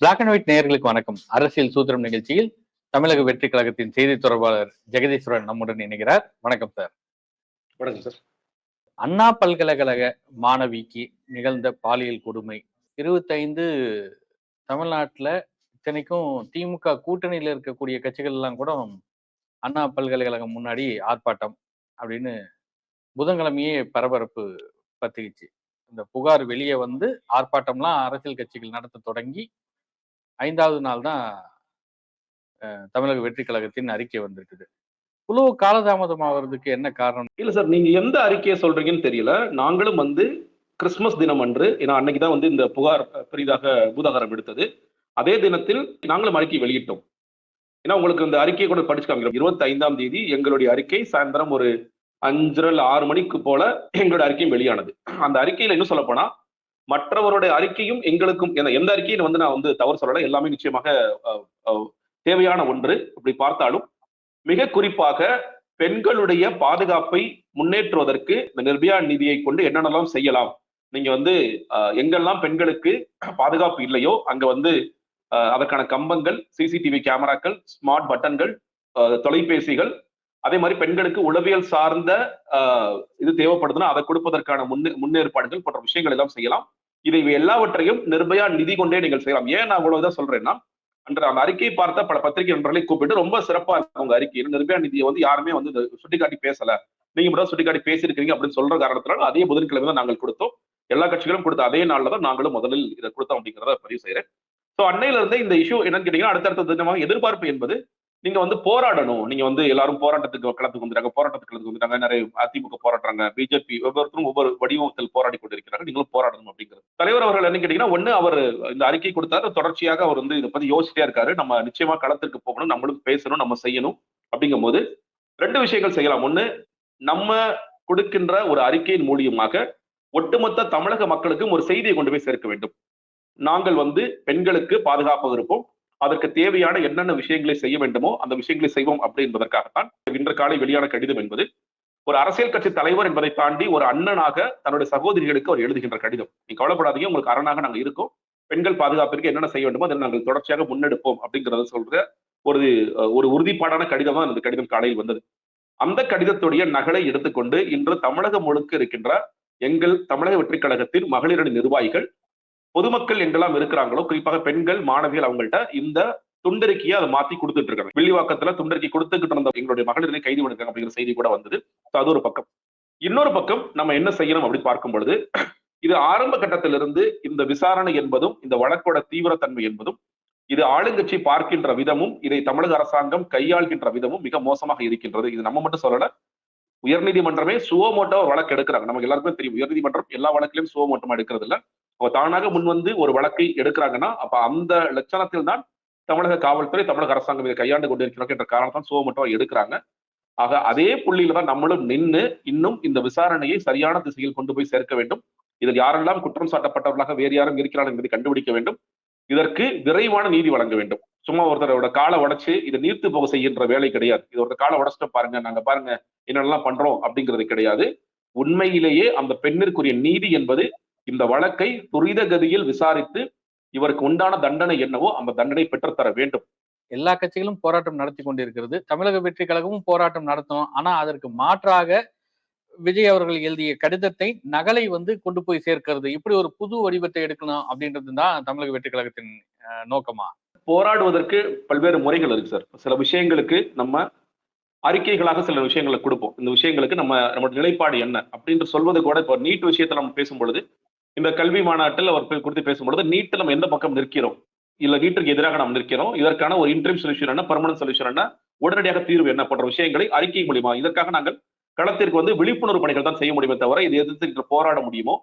Black and white நேயர்களுக்கு வணக்கம். அரசியல் சூத்திரம் நிகழ்ச்சியில் தமிழக வெற்றி கழகத்தின் செய்தி தொடர்பாளர் ஜெகதீஸ்வரன் நம்முடன் இணைகிறார். வணக்கம் சார். வணக்கம் சார். அண்ணா பல்கலைக்கழக மாணவிக்கு நிகழ்ந்த பாலியல் கொடுமை இருபத்தைந்து தமிழ்நாட்டுல இத்தனைக்கும் திமுக கூட்டணியில இருக்கக்கூடிய கட்சிகள் எல்லாம் கூட அண்ணா பல்கலைக்கழகம் முன்னாடி ஆர்ப்பாட்டம் அப்படின்னு புதன்கிழமையே பரபரப்பு பத்திரிச்சு. இந்த புகார் வெளியே வந்து ஆர்ப்பாட்டம்லாம் அரசியல் கட்சிகள் நடத்த தொடங்கி ஐந்தாவது நாள் தான் தமிழக வெற்றி கழகத்தின் அறிக்கை வந்திருக்குது. இவ்வளவு காலதாமதமாகிறதுக்கு என்ன காரணம்? இல்ல சார் நீங்க எந்த அறிக்கையை சொல்றீங்கன்னு தெரியல. நாங்களும் வந்து கிறிஸ்துமஸ் தினம் அன்று ஏன்னா அன்னைக்கு தான் வந்து இந்த புகார் பெரிதாக பூதாகரம் எடுத்தது. அதே தினத்தில் நாங்களும் அறிக்கை வெளியிட்டோம். ஏன்னா உங்களுக்கு இந்த அறிக்கையை கூட படிச்சு காமிக்கிறோம் இருபத்தி ஐந்தாம் தேதி எங்களுடைய அறிக்கை சாயந்தரம் ஒரு அஞ்சரை ஆறு மணிக்கு போல எங்களுடைய அறிக்கையும் வெளியானது. அந்த அறிக்கையில என்ன சொல்ல போனா மற்றவருடைய அறிக்கையும் எங்களுக்கும் எந்த- எந்த அறிக்கையும் வந்து நான் வந்து தவறு சொல்லலை. எல்லாமே நிச்சயமாக தேவையான ஒன்று. இப்படி பார்த்தாலும் மிக குறிப்பாக பெண்களுடைய பாதுகாப்பை முன்னேற்றுவதற்கு இந்த நிர்பயா நிதியை கொண்டு என்னென்னலாம் செய்யலாம். நீங்க வந்து எங்கெல்லாம் பெண்களுக்கு பாதுகாப்பு இல்லையோ அங்க வந்து அதற்கான கம்பங்கள் சிசிடிவி கேமராக்கள் ஸ்மார்ட் பட்டன்கள் தொலைபேசிகள் அதே மாதிரி பெண்களுக்கு உளவியல் சார்ந்த இது தேவைப்படுதுன்னா அதை கொடுப்பதற்கான முன்னே முன்னேற்பாடுகள் போன்ற விஷயங்கள் எல்லாம் செய்யலாம். இதை எல்லாவற்றையும் நிர்பயா நிதி கொண்டே நீங்கள் செய்யலாம். ஏன் நான் அவ்வளவுதான் சொல்றேன்னா அன்று அந்த அறிக்கையை பார்த்த பல பத்திரிகை நண்பர்களை கூப்பிட்டு ரொம்ப சிறப்பா இருக்கும் உங்க அறிக்கையில் நிர்பயா நிதியை வந்து யாருமே வந்து சுட்டிக்காட்டி பேசல. நீங்க மட்டும் சுட்டிக்காட்டி பேசியிருக்கீங்க அப்படின்னு சொல்ற காரணத்தினால அதே புதன்கிழமை தான் நாங்கள் கொடுத்தோம். எல்லா கட்சிகளும் கொடுத்த அதே நாள்ல தான் நாங்களும் முதலில் இதை கொடுத்தோம் அப்படிங்கிறத பதிவு செய்யறேன் சோ அன்னையில இருந்தே இந்த இஷ்யூ என்னன்னு கேட்டீங்கன்னா அடுத்தடுத்த தினமாக எதிர்பார்ப்பு என்பது நீங்க வந்து போராடணும். நீங்க வந்து எல்லாரும் போராட்டத்துக்கு களத்துக்கு வந்துட்டாங்க போராட்டத்துக்கு களத்துக்கு வந்துட்டாங்க நிறைய அதிமுக போராடுறாங்க பிஜேபி ஒவ்வொருத்தரும் ஒவ்வொரு வடிவத்தில் போராடி கொண்டிருக்கிறாங்க. நீங்களும் போராடணும் அப்படிங்கிறது. தலைவர் அவர்கள் என்ன கேட்டீங்கன்னா ஒண்ணு அவர் இந்த அறிக்கை கொடுத்தாரு. தொடர்ச்சியாக அவர் வந்து இதை பத்தி யோசிச்சிட்டே இருக்காரு. நம்ம நிச்சயமா களத்திற்கு போகணும் நம்மளும் பேசணும் நம்ம செய்யணும் அப்படிங்கும் போது ரெண்டு விஷயங்கள் செய்யலாம். ஒண்ணு நம்ம கொடுக்கின்ற ஒரு அறிக்கையின் மூலியமாக ஒட்டுமொத்த தமிழக மக்களுக்கும் ஒரு செய்தியை கொண்டு போய் சேர்க்க வேண்டும். நாங்கள் வந்து பெண்களுக்கு பாதுகாப்பாக இருப்போம். அதற்கு தேவையான என்னென்ன விஷயங்களை செய்ய வேண்டுமோ அந்த விஷயங்களை செய்வோம் அப்படி என்பதற்காகத்தான் இன்று காலை வெளியான கடிதம் என்பது. ஒரு அரசியல் கட்சி தலைவர் என்பதை தாண்டி ஒரு அண்ணனாக தன்னுடைய சகோதரிகளுக்கு அவர் எழுதுகின்ற கடிதம். நீங்க கவலைப்படாதீங்க உங்களுக்கு அரணாக நாங்கள் இருக்கோம். பெண்கள் பாதுகாப்பிற்கு என்னென்ன செய்ய வேண்டுமோ அதை நாங்கள் தொடர்ச்சியாக முன்னெடுப்போம் அப்படிங்கிறத சொல்ற ஒரு அஹ், ஒரு உறுதிப்பாடான கடிதம் தான் அந்த கடிதம் காலையில் வந்தது. அந்த கடிதத்துடைய நகலை எடுத்துக்கொண்டு இன்று தமிழகம் முழுக்க இருக்கின்ற எங்கள் தமிழக வெற்றி கழகத்தின் மகளிரணி நிர்வாகிகள் பொதுமக்கள் எங்கெல்லாம் இருக்கிறாங்களோ குறிப்பாக பெண்கள் மாணவிகள் அவங்கள்ட்ட இந்த துண்டறிக்கையை அதை மாத்தி கொடுத்துட்டு இருக்காங்க. வில்லிவாக்கத்துல துண்டறிக்கை கொடுத்துக்கிட்டு இருந்த எங்களுடைய மகளிரை கைது பண்ணிருக்காங்க அப்படிங்கிற செய்தி கூட வந்தது. அது ஒரு பக்கம். இன்னொரு பக்கம் நம்ம என்ன செய்யணும் அப்படின்னு பார்க்கும் பொழுது இது ஆரம்ப கட்டத்திலிருந்து இந்த விசாரணை என்பதும் இந்த வழக்கோட தீவிரத்தன்மை என்பதும் இது ஆளுங்கட்சி பார்க்கின்ற விதமும் இதை தமிழக அரசாங்கம் கையாள்கின்ற விதமும் மிக மோசமாக இருக்கின்றது. இது நம்ம மட்டும் சொல்லல உயர்நீதிமன்றமே சுவமோட்டோ ஒரு வழக்கு எடுக்கிறாங்க. நமக்கு எல்லாருக்குமே தெரியும். உயர்நீதிமன்றம் எல்லா வழக்கிலையும் சுவமோட்டமா எடுக்கிறது இல்ல அவங்க தானாக முன் வந்து ஒரு வழக்கை எடுக்கிறாங்கன்னா அப்ப அந்த லட்சணத்தில் தான் தமிழக காவல்துறை தமிழக அரசாங்கம் இதை கையாண்டு கொண்டிருக்கிறார்கள் என்ற காரணத்தான் சுவமோட்டோ எடுக்கிறாங்க. ஆக அதே புள்ளியில தான் நம்மளும் நின்று இன்னும் இந்த விசாரணையை சரியான திசையில் கொண்டு போய் சேர்க்க வேண்டும். இதில் யாரெல்லாம் குற்றம் சாட்டப்பட்டவர்களாக வேறு யாரும் இருக்கிறார்கள் என்பதை கண்டுபிடிக்க வேண்டும். இதற்கு விரைவான நீதி வழங்க வேண்டும். சும்மா ஒருத்தரோட காலை உடைச்சு இதை நீர்த்து போக செய்கின்ற வேலை கிடையாது. இது ஒரு காலை உடைச்சிட்டு பாருங்க நாங்க பாருங்க என்னெல்லாம் பண்றோம் அப்படிங்கிறது கிடையாது. உண்மையிலேயே அந்த பெண்ணிற்குரிய நீதி என்பது இந்த வழக்கை துரித கதியில் விசாரித்து இவருக்கு உண்டான தண்டனை என்னவோ அந்த தண்டனை பெற்றுத்தர வேண்டும். எல்லா கட்சிகளும் போராட்டம் நடத்தி கொண்டிருக்கிறது. தமிழக வெற்றி கழகமும் போராட்டம் நடத்தும் ஆனா அதற்கு மாற்றாக விஜய் அவர்கள் எழுதிய கடிதத்தை நகலை வந்து கொண்டு போய் சேர்க்கிறது. இப்படி ஒரு புது வடிவத்தை எடுக்கணும் அப்படின்றது தான் தமிழக வெற்றி கழகத்தின் அஹ், நோக்கமா? போராடுவதற்கு பல்வேறு முறைகள் இருக்கு சார். சில விஷயங்களுக்கு நம்ம அறிக்கைகளாக சில விஷயங்களை கொடுப்போம். இந்த விஷயங்களுக்கு நம்ம நம்மளோட நிலைப்பாடு என்ன அப்படின்னு சொல்வது கூட இப்போ நீட் விஷயத்தை நம்ம பேசும்பொழுது இந்த கல்வி மாநாட்டில் அவர் குறித்து பேசும்பொழுது நீட்டில் நம்ம எந்த பக்கம் நிற்கிறோம்? இல்ல நீட்டிற்கு எதிராக நாம் நிற்கிறோம். இதற்கான ஒரு இன்ட்ரீம் சொல்யூஷன் என்ன பர்மனன்ட் சொல்யூஷன் என்ன உடனடியாக தீர்வு என்ன போன்ற விஷயங்களை அறிக்கை மூலியமா இதற்காக நாங்கள் களத்திற்கு வந்து விழிப்புணர்வு பணிகள் தான் செய்ய முடியுமே தவிர இதை எதிர்த்து போராட முடியுமோ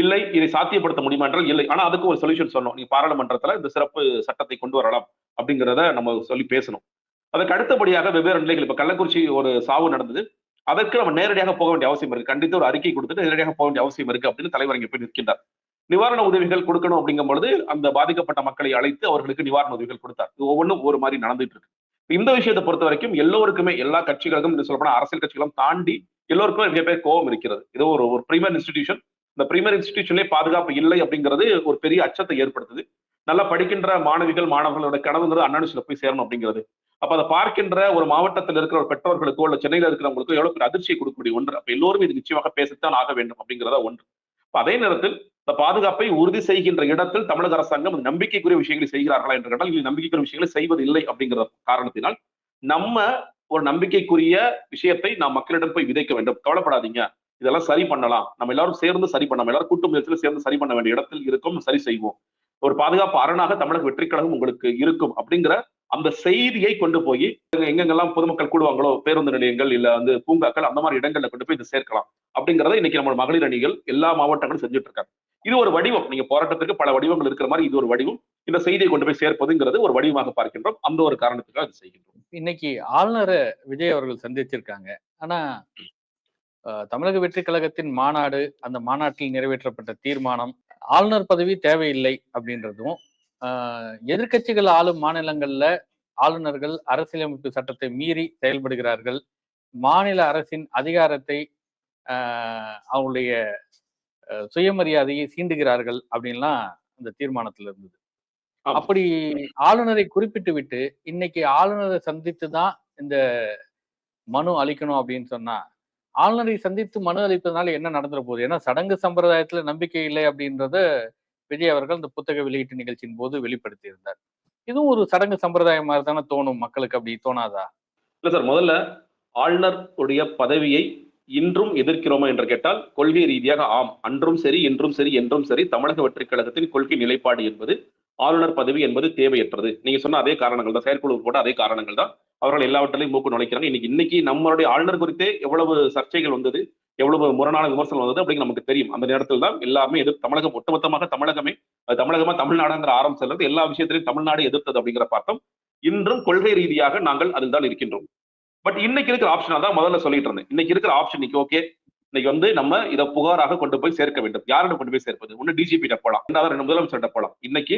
இல்லை இதை சாத்தியப்படுத்த முடியுமா என்றால் இல்லை. ஆனா அதுக்கு ஒரு சொல்யூஷன் சொன்னோம். நீ பாராளுமன்றத்துல இந்த சிறப்பு சட்டத்தை கொண்டு வரலாம் அப்படிங்கிறத நம்ம சொல்லி பேசணும். அதுக்கு அடுத்தபடியாக வெவ்வேறு நிலைகள். இப்ப கள்ளக்குறிச்சி ஒரு சாவு நடந்தது. அதற்கு நம்ம நேரடியாக போக வேண்டிய அவசியம் இருக்கு. கண்டித்து ஒரு அறிக்கை கொடுத்துட்டு நேரடியாக போக வேண்டிய அவசியம் இருக்கு அப்படின்னு தலைவர் இங்க போய் நிற்கின்றார். நிவாரண உதவிகள் கொடுக்கணும் அப்படிங்கும் பொழுது அந்த பாதிக்கப்பட்ட மக்களை அழைத்து அவர்களுக்கு நிவாரண உதவிகள் கொடுத்தார். இது ஒவ்வொன்றும் ஒரு மாதிரி நடந்துட்டு இருக்கு. இந்த விஷயத்தை பொறுத்த வரைக்கும் எல்லோருக்குமே எல்லா கட்சிகளுக்கும் சொல்லப்போனா அரசியல் கட்சிகளும் தாண்டி எல்லோருக்குமே மிகப்பெரிய கோபம் இருக்கிறது. இது ஒரு ஒரு பிரீமியர் இன்ஸ்டிடியூஷன் இந்த பிரைமரி இன்ஸ்டிடியூஷன்லேயே பாதுகாப்பு இல்லை அப்படிங்கிறது ஒரு பெரிய அச்சத்தை ஏற்படுத்துது. நல்லா படிக்கின்ற மாணவிகள் மாணவர்களோட கனவுங்கிறது அண்ணானுசில போய் சேரணும் அப்படிங்கிறது. அப்ப அதை பார்க்கின்ற ஒரு மாவட்டத்தில் இருக்கிற ஒரு பெற்றோர்களுக்கோ இல்ல சென்னையில இருக்கிறவங்களுக்கோ எவ்வளவு பெரிய அதிர்ச்சியை கொடுக்கக்கூடிய ஒன்று. அப்ப எல்லோரும் இது நிச்சயமாக பேசத்தான் ஆக வேண்டும் அப்படிங்கிறதா ஒன்று. அதே நேரத்தில் இந்த பாதுகாப்பை உறுதி செய்கின்ற இடத்தில் தமிழக அரசாங்கம் நம்பிக்கைக்குரிய விஷயங்களை செய்கிறார்களா என்று கேட்டால் இல்லை நம்பிக்கைக்குரிய விஷயங்களை செய்வதில்லை அப்படிங்கிற காரணத்தினால் நம்ம ஒரு நம்பிக்கைக்குரிய விஷயத்தை நாம் மக்களிடம் போய் விதைக்க வேண்டும். கவலைப்படாதீங்க. இதெல்லாம் சரி பண்ணலாம். நம்ம எல்லாரும் சேர்ந்து சரி பண்ணலாம் எல்லாரும் கூட்டு முயற்சியில சேர்ந்து சரி பண்ண வேண்டிய இடத்தில் இருக்கும் சரி செய்வோம். ஒரு பாதுகாப்பு அரணாக தமிழக வெற்றி கழகம் உங்களுக்கு இருக்கும் அப்படிங்கிற அந்த செய்தியை கொண்டு போய் எங்கெங்கெல்லாம் பொதுமக்கள் கூடுவாங்களோ பேருந்து நிலையங்கள் இல்ல வந்து பூங்காக்கள் அந்த மாதிரி இடங்கள்ல கொண்டு போய் இதை சேர்க்கலாம் அப்படிங்கறத இன்னைக்கு நம்ம மகளிர் அணிகள் எல்லா மாவட்டங்களும் செஞ்சுட்டு இருக்காங்க. இது ஒரு வடிவம். நீங்க போராட்டத்திற்கு பல வடிவங்கள் இருக்கிற மாதிரி இது ஒரு வடிவம். இந்த செய்தியை கொண்டு போய் சேர்ப்பதுங்கிறது ஒரு வடிவமாக பார்க்கின்றோம். அந்த ஒரு காரணத்துக்காக செய்கின்றோம். இன்னைக்கு ஆளுநர் விஜய் அவர்கள் சந்திச்சிருக்காங்க. ஆனா தமிழக வெற்றி கழகத்தின் மாநாடு அந்த மாநாட்டில் நிறைவேற்றப்பட்ட தீர்மானம் ஆளுநர் பதவி தேவையில்லை அப்படின்றதும் அஹ், எதிர்க்கட்சிகள் ஆளும் மாநிலங்கள்ல ஆளுநர்கள் அரசியலமைப்பு சட்டத்தை மீறி செயல்படுகிறார்கள் மாநில அரசின் அதிகாரத்தை அவங்களுடைய சுயமரியாதையை சீண்டுகிறார்கள் அப்படின்லாம் அந்த தீர்மானத்துல இருந்தது. அப்படி ஆளுநரை குறிப்பிட்டு விட்டு இன்னைக்கு ஆளுநரை சந்தித்து தான் இந்த மனு அளிக்கணும் அப்படின்னு சொன்னா ஆளுநரை சந்தித்து மனு அளிப்பதனால என்ன நடந்துற போகுது? ஏன்னா சடங்கு சம்பிரதாயத்துல நம்பிக்கை இல்லை அப்படின்றத விஜய் அவர்கள் இந்த புத்தக வெளியீட்டு நிகழ்ச்சியின் போது வெளிப்படுத்தி இருந்தார் இதுவும் ஒரு சடங்கு சம்பிரதாயம் மாதிரி தானே தோணும் மக்களுக்கு? அப்படி தோணாதா? இல்ல சார் முதல்ல ஆளுநர் உடைய பதவியை இன்றும் எதிர்க்கிறோமா என்று கேட்டால் கொள்கை ரீதியாக ஆம். அன்றும் சரி இன்றும் சரி என்றும் சரி தமிழக வெற்றி கழகத்தின் கொள்கை நிலைப்பாடு என்பது ஆளுநர் பதவி என்பது தேவையற்றது. நீங்க சொன்ன அதே காரணங்கள் தான் செயற்குழு கூட அதே காரணங்கள் தான். அவர்கள் எல்லாவற்றிலையும் மூக்கு நுழைக்கிறாங்க. இன்னைக்கு இன்னைக்கு நம்மளுடைய ஆளுநர் குறித்தே எவ்வளவு சர்ச்சைகள் வந்தது எவ்வளவு முரணான விமர்சனம் வந்தது அப்படிங்கிற நமக்கு தெரியும். அந்த நேரத்தில் தான் எல்லாமே எதிர் தமிழகம் ஒட்டுமொத்தமாக தமிழகமே தமிழகமா தமிழ்நாடுங்கிற ஆரம்பிச்சிலிருந்து எல்லா விஷயத்திலையும் தமிழ்நாடு எதிர்த்தது அப்படிங்கிற பார்த்தோம். இன்றும் கொள்கை ரீதியாக நாங்கள் அதில் தான் இருக்கின்றோம். பட் இன்னைக்கு இருக்கிற ஆப்ஷன் தான் முதல்ல சொல்லிட்டு இருந்தேன். இன்னைக்கு இருக்கிற ஆப்ஷன் இன்னைக்கு ஓகே இன்னைக்கு வந்து நம்ம இதை புகாராக கொண்டு போய் சேர்க்க வேண்டும். யாரிடம் கொண்டு போய் சேர்ப்பது? ஒன்னு டிஜிபி போலாம். ரெண்டாவது ரெண்டு முதலமைச்சர்கிட்ட போலாம். இன்னைக்கு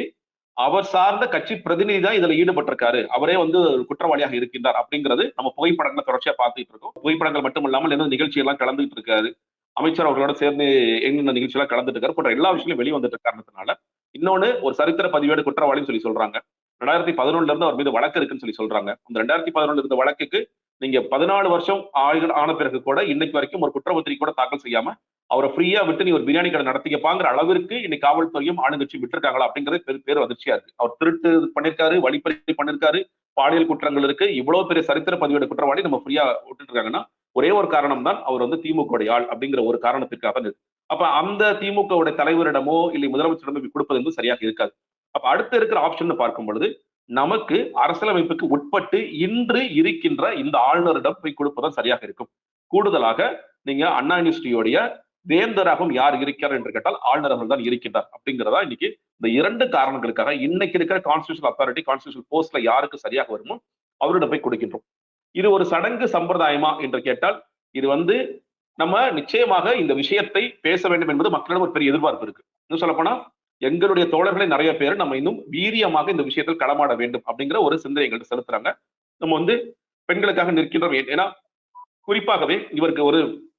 அவர் சார்ந்த கட்சி பிரதிநிதி தான் இதுல ஈடுபட்டிருக்காரு. அவரே வந்து ஒரு குற்றவாளியாக இருக்கின்றார் அப்படிங்கிறது நம்ம புகைப்படங்களை தொடர்ச்சியா பார்த்துட்டு இருக்கோம். புகைப்படங்கள் மட்டும் இல்லாமல் என்ன நிகழ்ச்சியெல்லாம் கலந்துட்டு இருக்காரு அமைச்சர் அவர்களோட சேர்ந்து எங்க நிகழ்ச்சி எல்லாம் கலந்துட்டு இருக்காரு போன்ற எல்லா விஷயங்களும் வெளியே வந்துட்டு காரணத்தினால இன்னொன்னு ஒரு சரித்திர பதிவேடு குற்றவாளின்னு சொல்லி சொல்றாங்க. ரெண்டாயிரத்தி பதினொன்னுல இருந்து அவர் மீது வழக்கு இருக்குன்னு சொல்லி சொல்றாங்க. அந்த ரெண்டாயிரத்தி பதினொன்னுல இருந்த வழக்குக்கு நீங்க பதினாலு வருஷம் ஆயுள் ஆன பிறகு கூட இன்னைக்கு வரைக்கும் ஒரு குற்றப்பத்திரிகை கூட தாக்கல் செய்யாம அவரை ஃப்ரீயா விட்டு நீ ஒரு பிரியாணி கடை நடத்திக்கப்பாங்கிற அளவிற்கு இன்னைக்கு காவல்துறையும் ஆளுங்கட்சியும் விட்டுருக்காங்களா அப்படிங்கிறது பெரு பேர் அதிர்ச்சியா இருக்கு. அவர் திருட்டு பண்ணிருக்காரு வழிப்பறி பண்ணிருக்காரு பாலியல் குற்றங்கள் இருக்கு. இவ்வளவு பெரிய சரித்திர பதிவேடு குற்றவாளி நம்ம ஃப்ரீயா விட்டுட்டு இருக்காங்கன்னா ஒரே ஒரு காரணம் தான் அவர் வந்து திமுக ஆள் அப்படிங்கிற ஒரு காரணத்துக்காக தான் இருக்கு. அப்ப அந்த திமுக உடைய தலைவரிடமோ இல்லை முதலமைச்சரிடமோ கொடுப்பது வந்து சரியாக இருக்காது. அப்ப அடுத்து இருக்கிற ஆப்ஷன் பார்க்கும் பொழுது நமக்கு அரசியலமைப்புக்கு உட்பட்டு இன்று இருக்கின்ற இந்த ஆளுநரிடம் போய் கொடுப்பதும் சரியாக இருக்கும். கூடுதலாக நீங்க அண்ணா யூனிவர்சிட்டியோடைய வேந்தராகவும் யார் இருக்கிறார் என்று கேட்டால் ஆளுநர் அவர்கள் தான் இருக்கின்றார் அப்படிங்கிறதா இன்னைக்கு இந்த இரண்டு காரணங்களுக்காக இன்னைக்கு இருக்கிற கான்ஸ்டியூஷன் அத்தாரிட்டி கான்ஸ்டியூஷன் போஸ்ட்ல யாருக்கு சரியாக வருமோ அவரிடம் போய் கொடுக்கின்றோம். இது ஒரு சடங்கு சம்பிரதாயமா என்று கேட்டால் இது வந்து நம்ம நிச்சயமாக இந்த விஷயத்தை பேச வேண்டும் என்பது மக்களிடம் ஒரு பெரிய எதிர்பார்ப்பு இருக்கு. இன்னும் சொல்லப்போனா எங்களுடைய தோழர்களை நிறைய பேர் நம்ம இன்னும் வீரியமாக இந்த விஷயத்தில் களமாட வேண்டும் அப்படிங்கிற ஒரு சிந்தனை எங்கள்கிட்ட செலுத்துறாங்க. நம்ம வந்து பெண்களுக்காக நிற்கின்றோம். ஏன்னா குறிப்பாகவே இவருக்கு ஒரு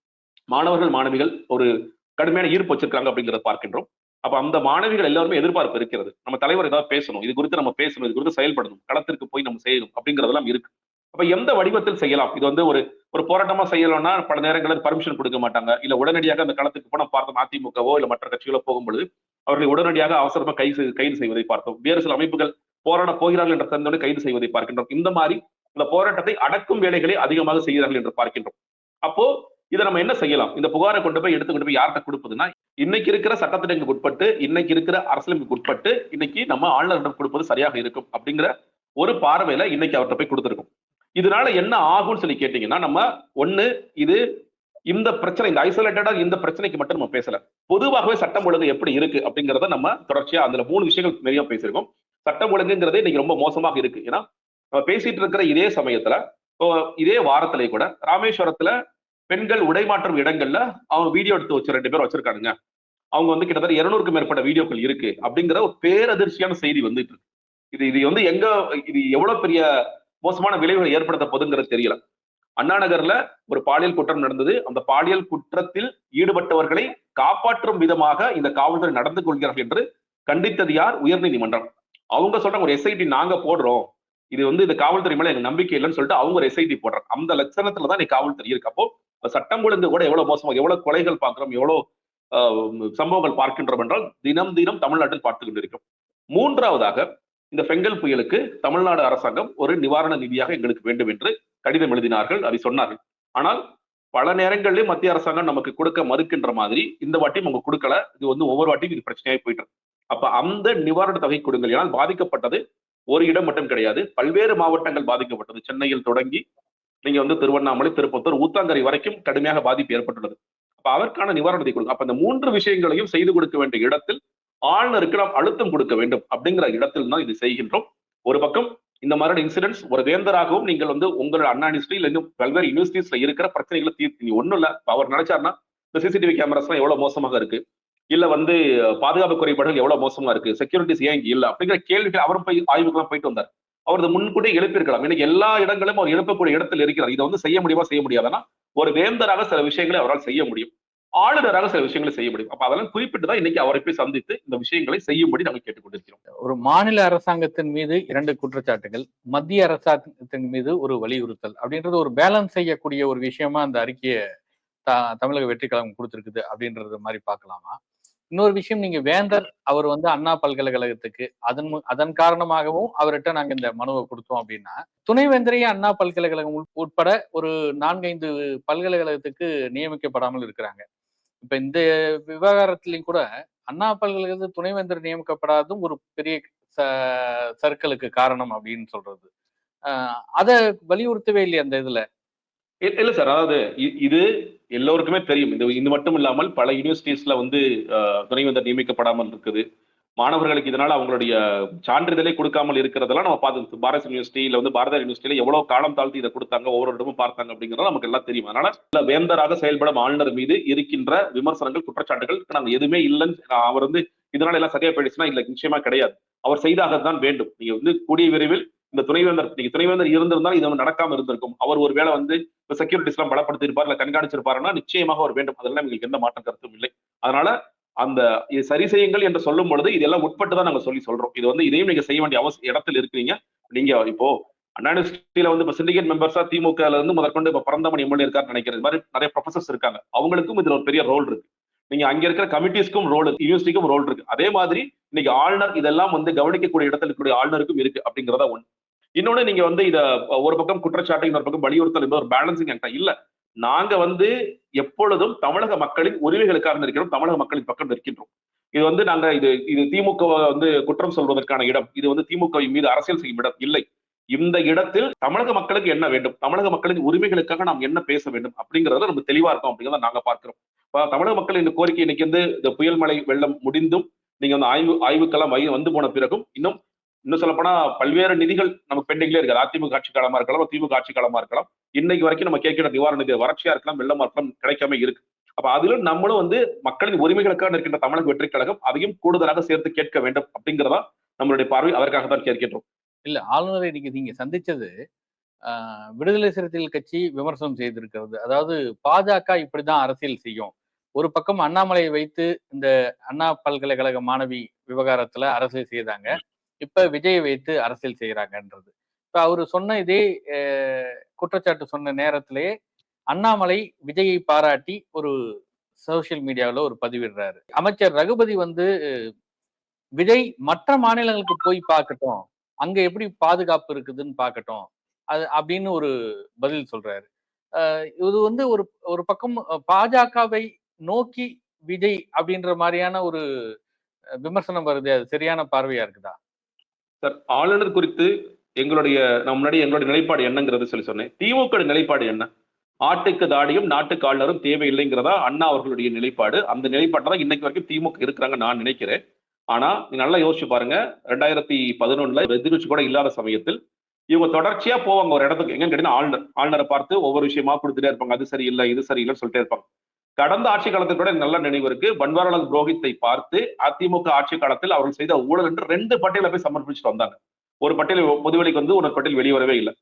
மாணவர்கள் மாணவிகள் ஒரு கடுமையான ஈர்ப்பு வச்சிருக்காங்க அப்படிங்கிறத பார்க்கின்றோம். அப்ப அந்த மாணவிகள் எல்லாருமே எதிர்பார்ப்பு இருக்கிறது. நம்ம தலைவர் ஏதாவது பேசணும். இது குறித்து நம்ம பேசணும். இது குறித்து செயல்படணும். களத்திற்கு போய் நம்ம செய்யணும் அப்படிங்கிறதெல்லாம் இருக்கு. அப்ப எந்த வடிவத்தில் செய்யலாம்? இது வந்து ஒரு ஒரு போராட்டமா செய்யலாம்னா பல நேரங்களில் பர்மிஷன் கொடுக்க மாட்டாங்க. இல்ல உடனடியாக அந்த களத்துக்கு போன பார்த்தோம் அதிமுகவோ இல்ல மற்ற கட்சிகளோ போகும்பொழுது அவர்களை உடனடியாக அவசரமா கைது கைது செய்வதை பார்த்தோம். வேறு சில அமைப்புகள் போராட போகிறார்கள் என்ற தந்தோடு கைது செய்வதை பார்க்கின்றோம். இந்த மாதிரி இந்த போராட்டத்தை அடக்கும் வேலைகளை அதிகமாக செய்கிறார்கள் என்று பார்க்கின்றோம். அப்போ இதை நம்ம என்ன செய்யலாம்? இந்த புகாரை கொண்டு போய் எடுத்து கொண்டு போய் யார்கிட்ட கொடுப்பதுன்னா இன்னைக்கு இருக்கிற சட்டத்திட்டங்களுக்கு உட்பட்டு இன்னைக்கு இருக்கிற அரசியலுக்கு உட்பட்டு இன்னைக்கு நம்ம ஆளுநரிடம் கொடுப்பது சரியாக இருக்கும் அப்படிங்கிற ஒரு பார்வையில இன்னைக்கு அவர்கிட்ட போய் கொடுத்துருக்கோம். இதனால என்ன ஆகும்னு சொல்லி கேட்டீங்கன்னா நம்ம ஒண்ணு இது இந்த பிரச்சனை இந்த ஐசோலேட்டடா இந்த பிரச்சனைக்கு மட்டும் நம்ம பேசல. பொதுவாகவே சட்டம் ஒழுங்கு எப்படி இருக்கு அப்படிங்கிறத நம்ம தொடர்ச்சியா அதுல மூணு விஷயங்கள் நிறைய பேசியிருக்கோம். சட்டம் ஒழுங்குங்கிறதே இன்னைக்கு ரொம்ப மோசமாக இருக்கு. ஏன்னா நம்ம பேசிட்டு இருக்கிற இதே சமயத்துல இப்போ இதே வாரத்திலே கூட ராமேஸ்வரத்துல பெண்கள் உடைமாற்றும் இடங்கள்ல அவங்க வீடியோ எடுத்து வச்சு ரெண்டு பேர் வச்சிருக்கானுங்க. அவங்க வந்து கிட்டத்தட்ட இருநூறுக்கும் மேற்பட்ட வீடியோக்கள் இருக்கு அப்படிங்கிற ஒரு பேரதிர்ச்சியான செய்தி வந்துட்டு இருக்கு. இது இது வந்து எங்க இது எவ்வளவு பெரிய மோசமான விளைவுகள் ஏற்படுத்த போதுங்கிறது தெரியல. அண்ணா நகர்ல ஒரு பாலியல் குற்றம் நடந்தது. அந்த பாலியல் குற்றத்தில் ஈடுபட்டவர்களை காப்பாற்றும் விதமாக இந்த காவல்துறை நடந்து கொள்கிறார்கள் என்று கண்டித்தது யார்? உயர்நீதிமன்றம். அவங்க சொல்றாங்க ஒரு எஸ்ஐடி நாங்க போடுறோம். இது வந்து இந்த காவல்துறை மேல எங்க நம்பிக்கை இல்லைன்னு சொல்லிட்டு அவங்க ஒரு எஸ்ஐடி போடுறாங்க. அந்த லட்சணத்துல தான் நீ காவல்துறை இருக்கு. அப்போ சட்டம் ஒழுங்கு கூட எவ்வளவு மோசமாக எவ்வளவு கொலைகள் பார்க்கிறோம் எவ்வளவு ஆஹ், சம்பவங்கள் பார்க்கின்றோம் என்றால் தினம் தினம் தமிழ்நாட்டில் பார்த்து கொண்டிருக்கிறோம். மூன்றாவதாக இந்த பெங்கல் புயலுக்கு தமிழ்நாடு அரசாங்கம் ஒரு நிவாரண நிதியாக எங்களுக்கு வேண்டும் என்று கடிதம் எழுதினார்கள். அதை சொன்னார்கள். ஆனால் பல நேரங்களிலே மத்திய அரசாங்கம் நமக்கு கொடுக்க மறுக்கின்ற மாதிரி இந்த வாட்டியும் அவங்க கொடுக்கல. இது வந்து ஒவ்வொரு வாட்டியும் இது பிரச்சனையாக போயிட்டு இருக்கு. அப்ப அந்த நிவாரண தொகை கொடுங்கள். ஏனால் பாதிக்கப்பட்டது ஒரு இடம் மட்டும் கிடையாது. பல்வேறு மாவட்டங்கள் பாதிக்கப்பட்டது. சென்னையில் தொடங்கி நீங்க வந்து திருவண்ணாமலை திருப்பத்தூர் ஊத்தாங்கரை வரைக்கும் கடுமையாக பாதிப்பு ஏற்பட்டுள்ளது. அப்ப அதற்கான நிவாரணத்தை கொடுங்க. அப்ப இந்த மூன்று விஷயங்களையும் செய்து கொடுக்க வேண்டிய இடத்தில் ஆளுநருக்கு நாம் அழுத்தம் கொடுக்க வேண்டும் அப்படிங்கிற இடத்தில் தான் இது செய்கின்றோம். ஒரு பக்கம் இந்த மாதிரி இன்சிடென்ட்ஸ் ஒரு வேந்தராகவும் நீங்கள் வந்து உங்களோட அண்ணா யூனிவர்சிட்டியில் இல்லை பல்வேறு யூனிவர்சிட்டிஸ்ல இருக்கிற பிரச்சனைகளை தீர்த்து நீ ஒன்றும் இல்ல அவர் நினைச்சாருன்னா இந்த சிசிடிவி கேமராஸ்லாம் எவ்வளவு மோசமாக இருக்கு? இல்ல வந்து பாதுகாப்பு குறைபாடுகள் எவ்வளவு மோசமா இருக்கு? செக்யூரிட்டிஸ் ஏன் இங்க இல்லை? அப்படிங்கிற கேள்விகள் அவரும் போய் ஆய்வுக்கெல்லாம் போயிட்டு வந்தார். அவர் முன்கூட்டியே எழுப்பியிருக்கலாம். இன்னைக்கு எல்லா இடங்களும் அவர் எழுப்பக்கூடிய இடத்தில் இருக்கிறார். இதை வந்து செய்ய முடியுமா செய்ய முடியாதுன்னா ஒரு வேந்தராக சில விஷயங்களை அவரால் செய்ய முடியும். ஆளுநராக சில விஷயங்களை செய்ய முடியும். அப்ப அதெல்லாம் குறிப்பிட்டு தான் இன்னைக்கு அவரை போய் சந்தித்து இந்த விஷயங்களை செய்யும்படி நாங்கள் கேட்டுக்கொண்டிருக்கிறோம். ஒரு மாநில அரசாங்கத்தின் மீது இரண்டு குற்றச்சாட்டுகள் மத்திய அரசாங்கத்தின் மீது ஒரு வலியுறுத்தல் அப்படின்றது ஒரு பேலன்ஸ் செய்யக்கூடிய ஒரு விஷயமா அந்த அறிக்கையை த- தமிழக வெற்றி கழகம் கொடுத்துருக்குது அப்படின்றது மாதிரி பார்க்கலாமா? இன்னொரு விஷயம் நீங்க வேந்தர் அவர் வந்து அண்ணா பல்கலைக்கழகத்துக்கு அதன் மு- அதன் காரணமாகவும் அவர்கிட்ட நாங்க இந்த மனுவை கொடுத்தோம் அப்படின்னா துணைவேந்தரையே அண்ணா பல்கலைக்கழகம் உட்பட ஒரு நான்கைந்து பல்கலைக்கழகத்துக்கு நியமிக்கப்படாமல் இருக்கிறாங்க. இப்ப இந்த விவகாரத்திலையும் கூட அண்ணா பல்கலைக்கழகத்தில் துணைவேந்தர் நியமிக்கப்படாததும் ஒரு பெரிய ச- சர்க்கிளுக்கு காரணம் அப்படின்னு சொல்றது. ஆஹ் அத வலியுறுத்தவே இல்லையா அந்த இதுல? இல்ல சார். அதாவது இது எல்லோருக்குமே தெரியும். இது இது மட்டும் இல்லாமல் பல யூனிவர்சிட்டிஸ்ல வந்து துணைவேந்தர் நியமிக்கப்படாமல் இருக்குது. மாணவர்களுக்கு இதனால அவங்களுடைய சான்றிதழை கொடுக்காமல் இருக்கிறதெல்லாம் நம்ம பார்த்து பாரத் யூனிவர்சிட்டி இல்ல வந்து பாரத யூனிவர்சிட்டியில எவ்வளவு காலம் தாழ்த்தி இதை கொடுத்தாங்க ஒவ்வொரு இடமும் பார்த்தாங்க அப்படிங்கிறது நமக்கு எல்லாம் தெரியும். அதனால வேந்தராக செயல்படும் ஆளுநர் மீது இருக்கின்ற விமர்சனங்கள் குற்றச்சாட்டுகள் நாங்க எதுவுமே இல்லைன்னு அவர் வந்து இதனால எல்லாம் சரியா போயிடுச்சுன்னா இல்ல நிச்சயமா கிடையாது. அவர் செய்தாகத்தான் வேண்டும். நீங்க வந்து கூடிய விரைவில் இந்த துணைவேந்தர் நீங்க துணைவேந்தர் இருந்திருந்தால் இது வந்து நடக்காம இருந்திருக்கும். அவர் ஒருவேளை வந்து செக்யூரிட்டிஸ் எல்லாம் பலப்படுத்திருப்பார் இல்ல கண்காணிச்சிருப்பாருன்னா நிச்சயமாக அவர் வேண்டும். அதெல்லாம் எங்களுக்கு எந்த மாற்றம் கருத்தும் இல்லை. அதனால அந்த இது சரி செய்யுங்கள் என்று சொல்லும் பொழுது இதெல்லாம் உட்பட்டு தான் நாங்க சொல்லி சொல்றோம். இது வந்து இதையும் நீங்க செய்ய வேண்டிய அவசிய இடத்துல இருக்கிறீங்க. நீங்க இப்போ அண்ணா யூனிவர்சிட்டியில வந்து இப்போ சிண்டிகேட் மெம்பர்ஸா திமுக இருந்து முதற்கொண்டு இப்போ பரந்தமணி எம்எல்ஏ இருக்காரு நினைக்கிறேன். இது மாதிரி நிறைய ப்ரொஃபசர்ஸ் இருக்காங்க. அவங்களுக்கும் இதுல ஒரு பெரிய ரோல் இருக்கு. நீங்க அங்க இருக்கிற கமிட்டிஸ்க்கும் ரோல் இருக்கு. யூனிவர்சிட்டிக்கும் ரோல் இருக்கு. அதே மாதிரி இன்னைக்கு ஆளுநர் இதெல்லாம் வந்து கவனிக்கக்கூடிய இடத்துல இருக்கக்கூடிய ஆளுநருக்கும் இருக்கு அப்படிங்கிறதா ஒண்ணு. இன்னொன்னு நீங்க வந்து இத ஒரு பக்கம் குற்றச்சாட்டு இன்னொரு பக்கம் வலியுறுத்தல் என்பது ஒரு பேலன்சிங் ஆக்டா இல்ல. நாங்க வந்து எப்பொழுதும் தமிழக மக்களின் உரிமைகளுக்காக இருக்கிறோம் தமிழக மக்களின் பக்கம் நிற்கின்றோம். இது வந்து நாங்க இது இது திமுக வந்து குற்றம் சொல்வதற்கான இடம். இது வந்து திமுக மீது அரசியல் செய்யும் இடம் இல்லை. இந்த இடத்தில் தமிழக மக்களுக்கு என்ன வேண்டும்? தமிழக மக்களின் உரிமைகளுக்காக நாம் என்ன பேச வேண்டும்? அப்படிங்கறதுல நம்ம தெளிவா இருக்கோம் அப்படிங்கிறத நாங்க பார்க்கிறோம். தமிழக மக்கள் இந்த கோரிக்கை இன்னைக்கு வந்து இந்த புயல் மழை வெள்ளம் முடிந்தும் நீங்க வந்து ஆய்வு ஆய்வுக்கெல்லாம் வந்து போன பிறகும் இன்னும் இன்னும் சொல்லப்போனா பல்வேறு நிதிகள் நமக்கு பெண்டிங்லேயே இருக்கு அதிமுக ஆட்சி காலமா இருக்கலாம் திமுக ஆட்சி காலமா இருக்கலாம். இன்னைக்கு வரைக்கும் நம்ம கேட்கிற நிவாரண நிதி வறட்சியா இருக்கலாம் வெள்ளமா இருக்கலாம் கிடைக்காம இருக்கு. அப்ப அதிலும் நம்மளும் வந்து மக்களின் உரிமைகளுக்காக இருக்கின்ற தமிழக வெற்றி கழகம் அதையும் கூடுதலாக சேர்த்து கேட்க வேண்டும் அப்படிங்கிறதா நம்மளுடைய பார்வை. அதற்காக தான் கேட்கின்றோம். இல்ல ஆளுநரை நீங்க நீங்க சந்திச்சது விடுதலை சிறுத்தைகள் கட்சி விமர்சனம் செய்திருக்கிறது. அதாவது பாஜக இப்படிதான் அரசியல் செய்யும். ஒரு பக்கம் அண்ணாமலையை வைத்து இந்த அண்ணா பல்கலைக்கழக மாணவி விவகாரத்துல அரசியல் செய்தாங்க. இப்ப விஜயை வைத்து அரசியல் செய்யறாங்கன்றது இப்ப அவரு சொன்ன இதே குற்றச்சாட்டு சொன்ன நேரத்திலேயே அண்ணாமலை விஜயை பாராட்டி ஒரு சோசியல் மீடியாவில் ஒரு பதிவிடுறாரு. அமைச்சர் ரகுபதி வந்து விஜய் மற்ற மாநிலங்களுக்கு போய் பார்க்கட்டும் அங்க எப்படி பாதுகாப்பு இருக்குதுன்னு பார்க்கட்டும் அது அப்படின்னு ஒரு பதில் சொல்றாரு. இது வந்து ஒரு ஒரு பக்கம் பாஜகவை நோக்கி விஜய் அப்படின்ற மாதிரியான ஒரு விமர்சனம் வருது அது சரியான பார்வையா இருக்குதா? சார் ஆளுநர் குறித்து எங்களுடைய நான் முன்னாடி எங்களுடைய நிலைப்பாடு என்னங்கிறது சொல்லி சொன்னேன். திமுக நிலைப்பாடு என்ன? ஆட்டுக்கு தாடியும் நாட்டுக்கு ஆளுநரும் தேவையில்லைங்கிறதா அண்ணா அவர்களுடைய நிலைப்பாடு. அந்த நிலைப்பாட்டை தான் இன்னைக்கு வரைக்கும் திமுக இருக்கிறாங்க நான் நினைக்கிறேன். ஆனா நீங்க நல்லா யோசிச்சு பாருங்க ரெண்டாயிரத்தி பதினொன்னுல எதிர்கட்சி கூட இல்லாத சமயத்தில் இவங்க தொடர்ச்சியா போவாங்க ஒரு இடத்துக்கு. எங்கன்னு கேட்டீங்கன்னா ஆளுநர். ஆளுநரை பார்த்து ஒவ்வொரு விஷயமா கொடுத்துட்டே இருப்பாங்க. அது சரியில்லை இது சரியில்லைன்னு சொல்லிட்டே இருப்பாங்க. கடந்த ஆட்சி காலத்தில் கூட நல்ல நினைவு இருக்கு. பன்வாரிலால் புரோஹித்தை பார்த்து அதிமுக ஆட்சி காலத்தில் அவர்கள் செய்த ஊழல் என்று ரெண்டு பட்டியலை போய் சமர்ப்பிச்சுட்டு வந்தாங்க. ஒரு பட்டியல் பொதுவெளிக்கு வந்து ஒரு பட்டியல் வெளிவரவே இல்லை.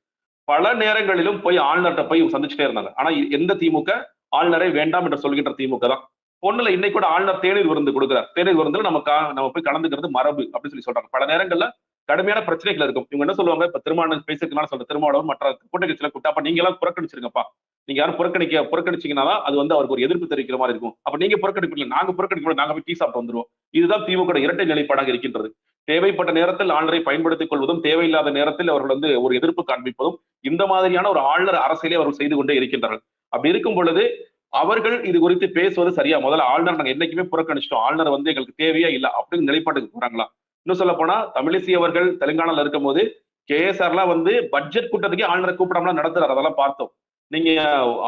பல நேரங்களிலும் போய் ஆளுநர்கிட்ட போய் சந்திச்சுட்டே இருந்தாங்க. ஆனா எந்த திமுக? ஆளுநரை வேண்டாம் என்று சொல்கின்ற திமுக தான். பொண்ணுல இன்னைக்கு கூட ஆளுநர் தேநீர் விருந்து கொடுக்குறார். தேநீர் விருந்துல நம்ம கா- நம்ம போய் கலந்துக்கிறது மரபு அப்படின்னு சொல்லி சொல்றாங்க. பல நேரங்கள்ல கடுமையான பிரச்சனைகள் இருக்கும். இவங்க என்ன சொல்லுவாங்க? இப்ப திருமணம் பேசுறதுனால சொல்ற திருமாவளவன் மற்ற கூட்டக்கட்சியில கூட்டாப்பா நீங்க எல்லாம் புறக்கணிச்சிருங்கப்பா. நீங்க யாரும் புறக்கணிக்க புறக்கணிச்சீங்கன்னா அது வந்து அவருக்கு ஒரு எதிர்ப்பு தெரிவிக்கிற மாதிரி இருக்கும். அப்ப நீங்க புறக்கணிப்பீங்க நாங்க புறக்கணிக்க நாங்க போய் டீ சாப்பிட்டு வந்துருவோம். இதுதான் திமுக இரட்டை நிலைப்பாடாக இருக்கின்றது. தேவைப்பட்ட நேரத்தில் ஆளுநரை பயன்படுத்திக் கொள்வதும் தேவையில்லாத நேரத்தில் அவர்கள் வந்து ஒரு எதிர்ப்பு காண்பிப்பதும் இந்த மாதிரியான ஒரு ஆளுநர் அரசியலே அவர்கள் செய்து கொண்டே இருக்கின்றார்கள். அப்படி இருக்கும் பொழுது அவர்கள் இது குறித்து பேசுவது சரியா? முதல்ல ஆளுநர் நாங்க என்னைக்குமே புறக்கணிச்சிட்டோம். ஆளுநர் வந்து எங்களுக்கு தேவையா இல்ல அப்படின்னு நிலைப்பாட்டுக்கு போறாங்களா? இன்னும் சொல்ல போனா தமிழிசை அவர்கள் தெலுங்கானால இருக்கும்போது கேஎஸ்ஆர்லாம் வந்து பட்ஜெட் கூட்டத்துக்கே ஆளுநரை கூப்பிடாமலாம் நடத்துறாரு. அதெல்லாம் பார்த்தோம். நீங்க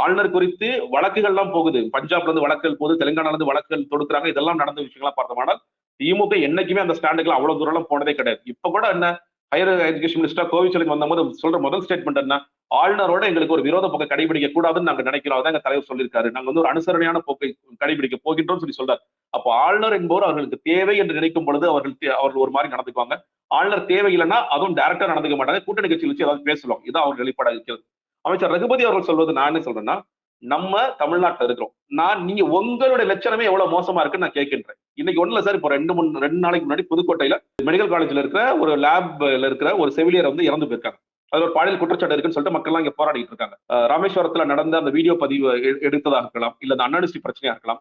ஆளுநர் குறித்து வழக்குகள் எல்லாம் போகுது. பஞ்சாப்ல இருந்து வழக்குகள் போகுது தெலுங்கானால இருந்து வழக்குகள் தொடுக்குறாங்க. இதெல்லாம் நடந்த விஷயங்கள்லாம் பார்த்தோம். ஆனால் திமுக என்னைக்குமே அந்த ஸ்டாண்டுக்கு அவ்வளவு தூரம் போனதே கிடையாது. இப்ப கூட என்ன? ஹையர் எஜுகேஷன் மினிஸ்டர் கோவிச்சலுக்கு வந்தபோது சொல்ற முதல் ஸ்டேட்மெண்ட் என்ன? ஆளுநரோட எங்களுக்கு ஒரு விரோத போக்கை கடைபிடிக்க கூடாதுன்னு நாங்க நினைக்கிறோம். அதான் எங்க தலைவர் சொல்லியிருக்காரு. நாங்க வந்து ஒரு அனுசரணையான போக்கை கடைபிடிக்க போகின்றோம் சொல்லி சொல்றாரு. அப்போ ஆளுநர் என்பவர் அவர்களுக்கு தேவை என்று நினைக்கும் பொழுது அவர்கள் அவர்கள் ஒரு மாதிரி நடந்துக்குவாங்க. ஆளுநர் தேவை இல்லைன்னா அதுவும் டேரக்டா நடந்துக்க மாட்டாங்க. கூட்டணி கட்சியில் வச்சு ஏதாவது பேசுவாங்க இதான் அவர் வெளிப்பாடாக இருக்கிறது. அமைச்சர் ரகுபதி அவர்கள் சொல்வது நான் என்ன சொல்றேன்னா நம்ம தமிழ்நாட்டுல இருக்கிறோம். நான் நீங்க உங்களுடைய லட்சணமே எவ்வளவு மோசமா இருக்குன்னு நான் கேட்கின்றேன். இன்னைக்கு ஒண்ணுல சார் இப்போ ரெண்டு மூணு ரெண்டு நாளைக்கு முன்னாடி புதுக்கோட்டையில மெடிக்கல் காலேஜ்ல இருக்கிற ஒரு லேப்ல இருக்கிற ஒரு செவிலியர் வந்து இறந்து போயிருக்காங்க. அது ஒரு பாலியல் குற்றச்சாட்டு இருக்குன்னு சொல்லிட்டு மக்கள் எல்லாம் இங்க போராடிட்டு இருக்காங்க. ராமேஸ்வரத்துல நடந்த அந்த வீடியோ பதிவு எடுத்ததாக இருக்கலாம் இல்ல அந்த அன்னடிஸ்டி பிரச்சனையா இருக்கலாம்.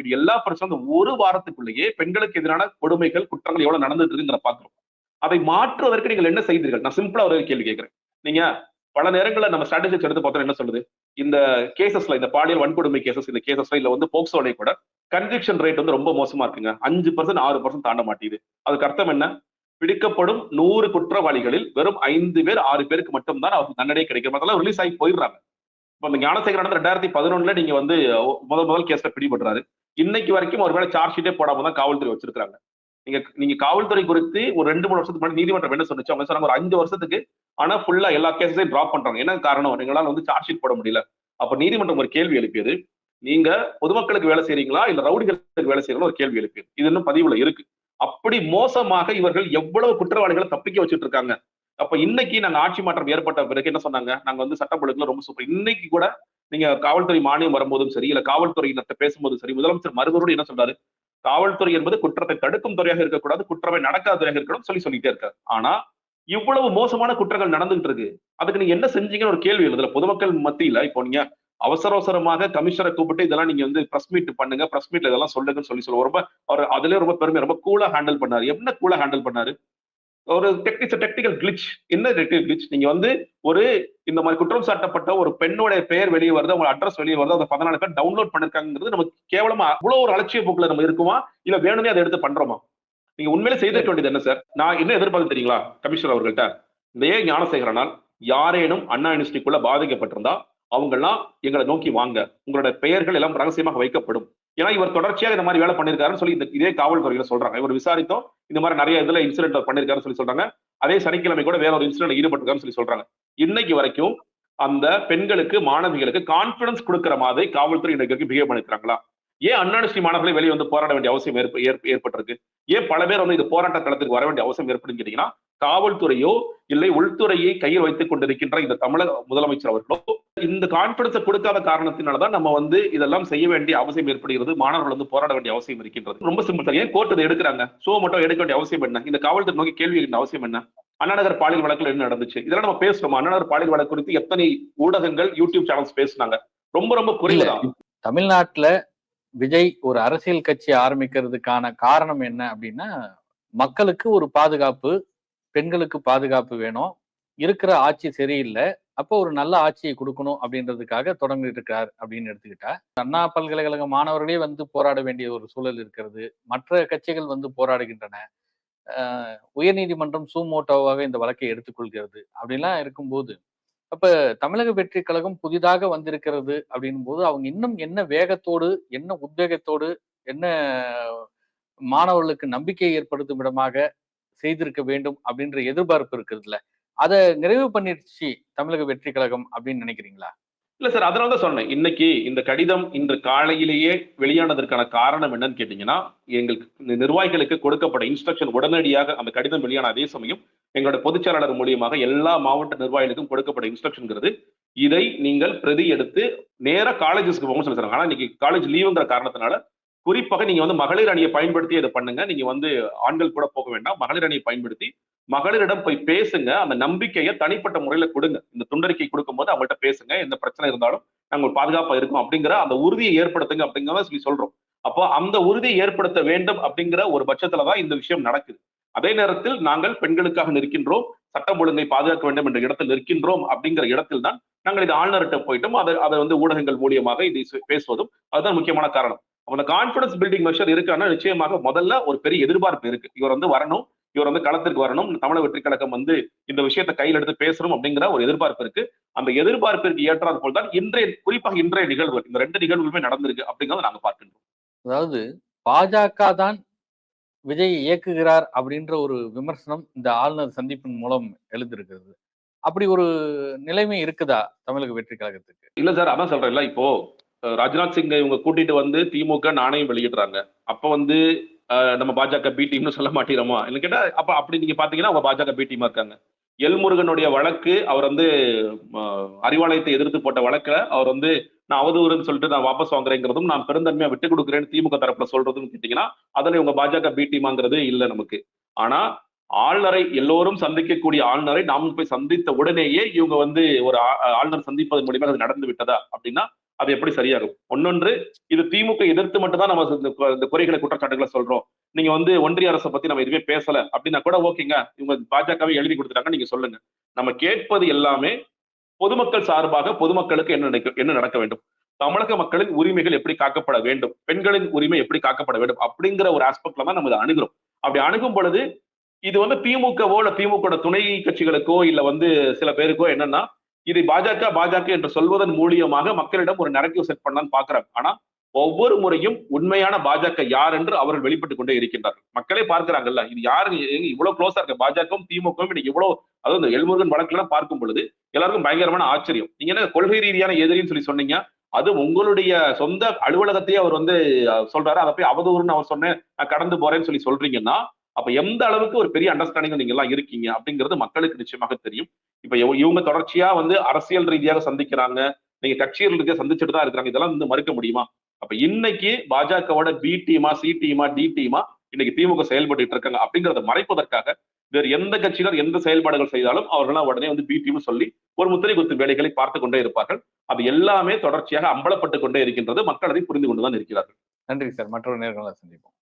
இது எல்லா பிரச்சனையும் ஒரு வாரத்துக்குள்ளேயே பெண்களுக்கு எதிரான கொடுமைகள் குற்றங்கள் எவ்வளவு நடந்துட்டு இருக்குங்கிற பாக்குறோம் அதை மாற்றுவதற்கு நீங்கள் என்ன செய்தீர்கள்? நான் சிம்பிளா ஒரு கேள்வி கேட்கிறேன். நீங்க பல நேரங்களில் நம்ம ஸ்ட்ராட்டஜிஸ் எடுத்து பார்த்தோம் என்ன சொல்லுது இந்த கேசஸ்ல இந்த பாலியல் வன்கொடுமை கேசஸ் இந்த கேசஸ்ல இல்ல வந்து போக்சோலை கூட கன்விக்ஷன் ரேட் வந்து ரொம்ப மோசமா இருக்குங்க. அஞ்சு பர்சன்ட் ஆறு பர்சன்ட் தாண்ட மாட்டேங்குது. அதுக்கு அர்த்தம் என்ன? பிடிக்கப்படும் நூறு குற்றவாளிகளில் வெறும் ஐந்து பேர் ஆறு பேருக்கு மட்டும்தான் அவருக்கு தண்டனை கிடைக்கும். அதெல்லாம் ரிலீஸ் ஆகி போயிடுறாங்க. இப்போ இந்த ஞானசேகரன் ரெண்டாயிரத்தி பதினொன்னுல நீங்க வந்து முதல் முதல் கேஸ்ல பிடிபடுறாரு. இன்னைக்கு வரைக்கும் ஒருவேளை சார்ஜ் ஷீட்டே போடாம தான் காவல்துறை வச்சிருக்காங்க நீங்க நீங்க காவல்துறை குறித்து ஒரு ரெண்டு மூணு வருஷத்துக்கு முன்னாடி நீதிமன்றம் என்ன சொன்னச்சு? அவங்க சொன்னாங்க ஒரு அஞ்சு வருஷத்துக்கு ஆனா ஃபுல்லா எல்லா கேஸையும் டிராப் பண்றாங்க. என்ன காரணம்? எங்களால வந்து சார்ஜ் ஷீட் போட முடியல. அப்ப நீதிமன்றம் ஒரு கேள்வி எழுப்பியது. நீங்க பொதுமக்களுக்கு வேலை செய்றீங்களா? இல்ல ரவுடிகளுக்கு வேலை செய்யறீங்களா ஒரு கேள்வி எழுப்பியது. இது இன்னும் பதிவுல இருக்கு. அப்படி மோசமாக இவர்கள் எவ்வளவு குற்றவாளிகளை தப்பிக்க வச்சுட்டு இருக்காங்க. அப்ப இன்னைக்கு நாங்க ஆட்சி மாற்றம் ஏற்பட்ட பிறகு என்ன சொன்னாங்க? நாங்க வந்து சட்டம் ஒழுங்குல ரொம்ப சூப்பர் இன்னைக்கு கூட நீங்க காவல்துறை மானியம் வரும்போதும் சரி இல்ல காவல்துறையினர்கிட்ட பேசும்போதும் சரி முதலமைச்சர் மறுபடியும் என்ன சொல்றாரு? காவல்துறை என்பது குற்றத்தை தடுக்கும் துறையாக இருக்கக்கூடாது குற்றமே நடக்காத துறையாக இருக்கணும் சொல்லி சொல்லிட்டே இருக்காரு. ஆனா இவ்வளவு மோசமான குற்றங்கள் நடந்துகிட்டு இருக்கு அதுக்கு நீங்க என்ன செஞ்சீங்கன்னு ஒரு கேள்வி எழுதுல பொதுமக்கள் மத்தியில இப்போ நீங்க அவசர அவசரமாக கமிஷனரை கூப்பிட்டு இதெல்லாம் நீங்க வந்து பிரஸ் மீட் பண்ணுங்க பிரஸ் மீட்ல இதெல்லாம் சொல்லுங்கன்னு சொல்லி சொல்லுவோம் ரொம்ப அவர் அதுலயே ரொம்ப பெருமை ரொம்ப கூலா ஹேண்டில் பண்ணாரு. என்ன கூலா ஹேண்டில் பண்ணாரு? ஒரு டெக்னிக்ஸ் டெக்னிக்கல் கிளிச் என்ன டெக்னிக்கல் கிளிச் நீங்க வந்து ஒரு இந்த மாதிரி குற்றம் சாட்டப்பட்ட ஒரு பெண்ணுடைய பெயர் வெளியே வருது அவங்க அட்ரஸ் வெளியே வருது அந்த பதினாலு பேர் டவுன்லோட் பண்ணிருக்காங்கிறது நமக்கு கேவலமா அவ்வளவு ஒரு அலட்சிய போக்குல நம்ம இருக்குமா? இல்ல வேணுமே அதை எடுத்து பண்றோமா? நீங்க உண்மையிலே செய்திருக்க வேண்டியது என்ன சார் நான் என்ன எதிர்பார்த்து தெரியுங்களா கமிஷனர் அவர்கள்ட்ட? இந்த ஏ ஞானசேகரனால் யாரேனும் அண்ணா யூனிவர்சிட்டிக்குள்ள பாதிக்கப்பட்டிருந்தா அவங்க எல்லாம் எங்களை நோக்கி வாங்க. உங்களோட பெயர்கள் எல்லாம் ரகசியமாக வைக்கப்படும். ஏன்னா இவர் தொடர்ச்சியாக இந்த மாதிரி வேலை பண்ணிருக்காருன்னு சொல்லி இந்த இதே காவல்துறையில சொல்றாங்க. இவர் விசாரித்தோம் இந்த மாதிரி நிறைய இதுல இன்சிடென்ட் பண்ணிருக்காருன்னு சொல்லி சொல்றாங்க. அதே சனிக்கிழமை கூட வேற ஒரு இன்சிடென்ட் ஈடுபட்டிருக்காருன்னு சொல்லி சொல்றாங்க. இன்னைக்கு வரைக்கும் அந்த பெண்களுக்கு மாணவிகளுக்கு கான்பிடன்ஸ் கொடுக்கிற மாதிரி காவல்துறை இன்னைக்கு பிஹேவ் பண்ணிருக்காங்களா ஏன் அன்னானிஸ்டி மாணவர்களை வெளியே வந்து போராட வேண்டிய அவசியம் ஏற்ப ஏற்ப- ஏற்பட்டிருக்கு? ஏன் பல பேர் வந்து இது போராட்ட களத்துக்கு வர வேண்டிய அவசியம் ஏற்படுன்னு கேட்டீங்கன்னா காவல்துறையோ இல்லை உள்துறையை கையில் வைத்துக் கொண்டிருக்கின்ற இந்த தமிழக முதலமைச்சர் அவர்களோ இந்த கான்பிடன்ஸை கொடுக்காத காரணத்தினாலதான் நம்ம வந்து இதெல்லாம் செய்ய வேண்டிய அவசியம் ஏற்படுகிறது மாணவர்கள் வந்து போராட வேண்டிய அவசியம் இருக்கின்றது. ரொம்ப சிம்பிள் ஏன் கோர்ட் இதை எடுக்கிறாங்க? ஷோ மட்டும் எடுக்க வேண்டிய அவசியம் என்ன? இந்த காவல்துறை நோக்கி கேள்வி அவசியம் என்ன? அண்ணாநகர் பாலியல் வழக்கில் என்ன நடந்துச்சு? இதெல்லாம் நம்ம பேசுறோம்? அண்ணாநகர் பாலியல் வழக்கு குறித்து எத்தனை ஊடகங்கள் யூடியூப் சேனல்ஸ் பேசுனாங்க? ரொம்ப ரொம்ப குறைவுதான் தமிழ்நாட்டுல விஜய் ஒரு அரசியல் கட்சி ஆரம்பிக்கிறதுக்கான காரணம் என்ன அப்படின்னா மக்களுக்கு ஒரு பாதுகாப்பு பெண்களுக்கு பாதுகாப்பு வேணும். இருக்கிற ஆட்சி சரியில்லை அப்போ ஒரு நல்ல ஆட்சியை கொடுக்கணும் அப்படின்றதுக்காக தொடங்கிட்டு இருக்கார் அப்படின்னு எடுத்துக்கிட்டா அண்ணா பல்கலைக்கழக மாணவர்களே வந்து போராட வேண்டிய ஒரு சூழல் இருக்கிறது. மற்ற கட்சிகள் வந்து போராடுகின்றன. உயர்நீதிமன்றம் சூமோட்டோவாக இந்த வழக்கை எடுத்துக்கொள்கிறது அப்படிலாம் இருக்கும்போது அப்ப தமிழக வெற்றி கழகம் புதிதாக வந்திருக்கிறது அப்படின்னும் போது அவங்க இன்னும் என்ன வேகத்தோடு என்ன உத்வேகத்தோடு என்ன மாணவர்களுக்கு நம்பிக்கை ஏற்படுத்தும் விடமாக செய்திருக்க வேண்டும் அப்படின்ற எதிர்பார்ப்பு இருக்குதுல்ல? அதை நிறைவு பண்ணிடுச்சு தமிழக வெற்றி கழகம் அப்படின்னு நினைக்கிறீங்களா? இல்ல சார் அதனால தான் சொன்னேன். இன்னைக்கு இந்த கடிதம் இன்று காலையிலேயே வெளியானதற்கான காரணம் என்னன்னு கேட்டீங்கன்னா எங்களுக்கு நிர்வாகிகளுக்கு கொடுக்கப்பட்ட இன்ஸ்ட்ரக்ஷன் உடனடியாக அந்த கடிதம் வெளியான அதே சமயம் எங்களோட பொதுச்செயலாளர் மூலியமாக எல்லா மாவட்ட நிர்வாகிகளுக்கும் கொடுக்கப்பட்ட இன்ஸ்ட்ரக்ஷன்ங்கிறது இதை நீங்கள் பிரதி எடுத்து நேராக காலேஜஸ்க்கு போகணும்னு சொல்லி சொல்றாங்க ஆனா இன்னைக்கு காலேஜ் லீவுங்கிற காரணத்தினால குறிப்பாக நீங்க வந்து மகளிர் அணியை பயன்படுத்தி இதை பண்ணுங்க. நீங்க வந்து ஆண்கள் கூட போக வேண்டாம். மகளிர் அணியை பயன்படுத்தி மகளிரிடம் போய் பேசுங்க. அந்த நம்பிக்கையை தனிப்பட்ட முறையில கொடுங்க. இந்த துண்டறிக்கை கொடுக்கும்போது அவங்கள்ட்ட பேசுங்க. எந்த பிரச்சனை இருந்தாலும் நாங்கள் பாதுகாப்பா இருக்கும் அப்படிங்கிற அந்த உறுதியை ஏற்படுத்துங்க அப்படிங்கிறத சொல்லி சொல்றோம். அப்போ அந்த உறுதியை ஏற்படுத்த வேண்டும் அப்படிங்கிற ஒரு பட்சத்துல தான் இந்த விஷயம் நடக்குது. அதே நேரத்தில் நாங்கள் பெண்களுக்காக நிற்கின்றோம். சட்டம் ஒழுங்கை பாதுகாக்க வேண்டும் என்ற இடத்தில் நிற்கின்றோம் அப்படிங்கிற இடத்தில் தான் நாங்கள் இது ஆளுநர்கிட்ட போயிட்டோம். அதை அதை வந்து ஊடகங்கள் மூலியமாக இதை பேசுவதும் அதுதான் முக்கியமான காரணம். அந்த கான்பிடன்ஸ் பில்டிங் மெஷர் இருக்கான்னா நிச்சயமாக முதல்ல ஒரு பெரிய எதிர்பார்ப்பு இருக்கு. இவர் வந்து வரணும். இவர் வந்து களத்திற்கு வரணும். தமிழக வெற்றி கழகம் வந்து இந்த விஷயத்தை கையில் எடுத்து பேசணும் அப்படிங்கிற ஒரு எதிர்பார்ப்பு இருக்கு. அந்த எதிர்பார்ப்பிற்கு ஏற்றாது போல் தான் இன்றைய குறிப்பாக இன்றைய நிகழ்வு இந்த ரெண்டு நிகழ்வுகளுமே நடந்திருக்கு அப்படிங்கறத நாங்க பார்க்கின்றோம். அதாவது பாஜக தான் விஜய் இயக்குகிறார் அப்படின்ற ஒரு விமர்சனம் இந்த ஆளுநர் சந்திப்பின் மூலம் எழுந்திருக்கிறது. அப்படி ஒரு நிலைமை இருக்குதா தமிழக வெற்றி கழகத்துக்கு? இல்ல சார் அதான் சொல்றேன்ல இப்போ ராஜ்நாத் சிங்கை இவங்க கூட்டிட்டு வந்து திமுக நாணயம் வெளியிடுறாங்க. அப்ப வந்து நம்ம பாஜக பி டீம்னு சொல்ல மாட்டேங்கிறோமா இல்லை கேட்டால் அப்ப அப்படி நீங்க பாத்தீங்கன்னா அவங்க பாஜக பி டீமா இருக்காங்க. எல்முருகனுடைய வழக்கு அவர் வந்து அறிவாலயத்தை எதிர்த்து போட்ட வழக்கில் அவர் வந்து நான் அவதூறுன்னு சொல்லிட்டு நான் வாபஸ் வாங்குறேங்கிறதும் நான் பெருந்தன்மையா விட்டு கொடுக்குறேன்னு திமுக தரப்புல சொல்றதுன்னு கேட்டீங்கன்னா அதுல இவங்க பாஜக பி டீமாங்கிறது இல்லை நமக்கு. ஆனா ஆளுநரை எல்லோரும் சந்திக்கக்கூடிய ஆளுநரை நாம் போய் சந்தித்த உடனேயே இவங்க வந்து ஒரு ஆளுநர் சந்திப்பதன் மூலியமாக அது நடந்து விட்டதா அப்படின்னா அது எப்படி சரியாகும் ஒன்னொன்று இது திமுக எதிர்த்து மட்டும்தான் நம்ம இந்த இந்த குறைகளை குற்றச்சாட்டுகளை சொல்றோம். நீங்க வந்து ஒன்றிய அரசை பத்தி நம்ம எதுவுமே பேசல அப்படின்னா கூட ஓகேங்க. இவங்க பாஜகவை எழுதி கொடுத்துட்டாங்க நீங்க சொல்லுங்க. நம்ம கேட்பது எல்லாமே பொதுமக்கள் சார்பாக பொதுமக்களுக்கு என்ன நடக்க என்ன நடக்க வேண்டும்? தமிழக மக்களின் உரிமைகள் எப்படி காக்கப்பட வேண்டும்? பெண்களின் உரிமை எப்படி காக்கப்பட வேண்டும்? அப்படிங்கிற ஒரு ஆஸ்பெக்ட்ல தான் நம்ம இதை அணுகிறோம். அப்படி அணுகும் பொழுது இது வந்து திமுகவோ இல்ல திமுக துணை கட்சிகளுக்கோ இல்ல வந்து சில பேருக்கோ என்னன்னா இது பாஜக பாஜக என்று சொல்வதன் மூலியமாக மக்களிடம் ஒரு நரேட்டிவ் செட் பண்ணான்னு பாக்குறாங்க. ஆனா ஒவ்வொரு முறையும் உண்மையான பாஜக யார் என்று அவர்கள் வெளிப்பட்டுக் கொண்டே இருக்கின்றார்கள். மக்களே பார்க்கிறாங்கல்ல இது யாரு இவ்வளவு க்ளோஸா இருக்கு பாஜகவும் திமுகவும் இன்னைக்கு இவ்வளவு அதாவது இந்த எல்முருகன் வழக்கெல்லாம் பார்க்கும் பொழுது எல்லாருக்கும் பயங்கரமான ஆச்சரியம். நீங்க என்ன கொள்கை ரீதியான எதிரின்னு சொல்லி சொன்னீங்க அது உங்களுடைய சொந்த அலுவலகத்தையே அவர் வந்து சொல்றாரு. அதை போய் அவதூறுன்னு அவர் சொன்னேன் நான் கடந்து போறேன்னு சொல்லி சொல்றீங்கன்னா அப்ப எந்த அளவுக்கு ஒரு பெரிய அண்டர்ஸ்டாண்டிங் நீங்க எல்லாம் இருக்கீங்க அப்படிங்கிறது மக்களுக்கு நிச்சயமாக தெரியும். இப்ப இவங்க தொடர்ச்சியா வந்து அரசியல் ரீதியாக சந்திக்கிறாங்க. நீங்க கட்சியில் ரீதியாக சந்திச்சுட்டு தான் இருக்கிறாங்க. இதெல்லாம் வந்து மறுக்க முடியுமா? அப்ப இன்னைக்கு பாஜகவோட பி டீமா சி டீமா டி டீமா இன்னைக்கு திமுக செயல்பட்டு இருக்காங்க அப்படிங்கறத மறைப்பதற்காக வேறு எந்த கட்சியினர் எந்த செயல்பாடுகள் செய்தாலும் அவர்களாம் உடனே வந்து பி டீம் சொல்லி ஒரு முத்திரை குத்து வேலைகளை பார்த்து கொண்டே இருப்பார்கள். அது எல்லாமே தொடர்ச்சியாக அம்பலப்பட்டு கொண்டே இருக்கின்றது. மக்கள் அதை புரிந்து கொண்டுதான் இருக்கிறார்கள். நன்றி சார். மற்றொரு நேர்காணல சந்திப்போம்.